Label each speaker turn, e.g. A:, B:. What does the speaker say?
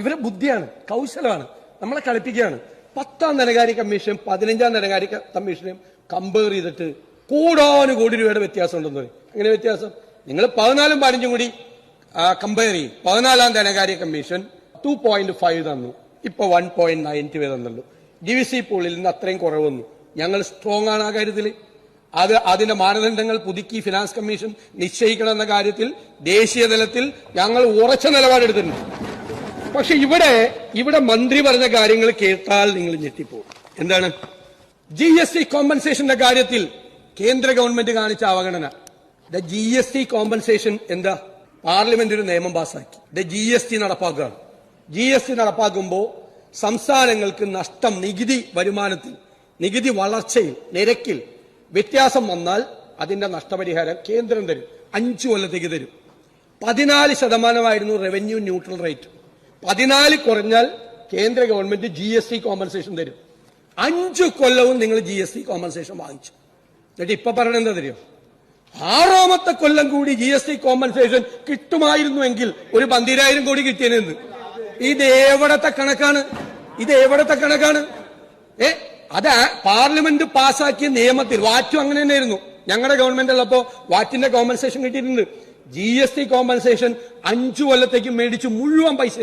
A: ഇവരെ ബുദ്ധിയാണ് കൗശലമാണ് നമ്മളെ കളിപ്പിക്കുകയാണ്. പത്താം ധനകാര്യ കമ്മീഷൻ പതിനഞ്ചാം ധനകാര്യ കമ്മീഷനും കമ്പയർ ചെയ്തിട്ട് കൂടാനും കോടി രൂപയുടെ വ്യത്യാസം ഉണ്ടെന്ന് പറയും. അങ്ങനെ വ്യത്യാസം? നിങ്ങൾ പതിനാലും പതിനഞ്ചും കൂടി കമ്പയർ ചെയ്യും. പതിനാലാം ധനകാര്യ കമ്മീഷൻ ടു പോയിന്റ് ഫൈവ് തന്നു. ഇപ്പൊ വൺ പോയിന്റ് നയൻ ടു തന്നുള്ളൂ. ഡി വി സി പൂളിൽ നിന്ന് അത്രയും കുറവ് വന്നു. ഞങ്ങൾ സ്ട്രോങ് ആണ് ആ കാര്യത്തിൽ. അത് അതിന്റെ മാനദണ്ഡങ്ങൾ പുതുക്കി ഫിനാൻസ് കമ്മീഷൻ നിശ്ചയിക്കണമെന്ന കാര്യത്തിൽ ദേശീയ തലത്തിൽ ഞങ്ങൾ ഉറച്ച നിലപാടെടുത്തിട്ടുണ്ട്. പക്ഷെ ഇവിടെ ഇവിടെ മന്ത്രി പറഞ്ഞ കാര്യങ്ങൾ കേട്ടാൽ നിങ്ങൾ ഞെട്ടിപ്പോകും എന്താണ്? ജി എസ് ടി കോമ്പൻസേഷന്റെ കാര്യത്തിൽ കേന്ദ്ര ഗവൺമെന്റ് കാണിച്ച അവഗണന. ജി എസ് ടി കോമ്പൻസേഷൻ എന്താ? പാർലമെന്റ് ഒരു നിയമം പാസാക്കി. ജി എസ് ടി നടപ്പാക്കുകയാണ്. ജി എസ് ടി നടപ്പാക്കുമ്പോൾ സംസ്ഥാനങ്ങൾക്ക് നഷ്ടം നികുതി വരുമാനത്തിൽ നികുതി വളർച്ചയിൽ നിരക്കിൽ വ്യത്യാസം വന്നാൽ അതിന്റെ നഷ്ടപരിഹാരം കേന്ദ്രം തരും. അഞ്ചു കൊല്ലത്തേക്ക് തരും. പതിനാല് ശതമാനമായിരുന്നു റവന്യൂ ന്യൂട്രൽ റേറ്റ് പതിനാല് കുറഞ്ഞാൽ കേന്ദ്ര government G S T compensation തരും. അഞ്ചു കൊല്ലവും നിങ്ങൾ ജി എസ് ടി കോമ്പൻസേഷൻ വാങ്ങിച്ചു. എന്നിട്ട് ഇപ്പൊ പറയണത് എന്താ തരും ആറാമത്തെ കൊല്ലം കൂടി ജി എസ് ടി കോമ്പൻസേഷൻ കിട്ടുമായിരുന്നുവെങ്കിൽ ഒരു പന്തിരായിരം കോടി കിട്ടിയെന്ന് ഇത് എവിടത്തെ കണക്കാണ്? ഇത് എവിടത്തെ കണക്കാണ്? ഏ? അതാ പാർലമെന്റ് പാസാക്കിയ നിയമത്തിൽ. വാറ്റും അങ്ങനെ തന്നെയായിരുന്നു. ഞങ്ങളുടെ ഗവൺമെന്റ് ഉള്ളപ്പോ വാറ്റിന്റെ കോമ്പൻസേഷൻ കിട്ടിയിട്ടുണ്ട്. ജി എസ് ടി കോമ്പൻസേഷൻ അഞ്ചു കൊല്ലത്തേക്ക് മേടിച്ചു മുഴുവൻ പൈസ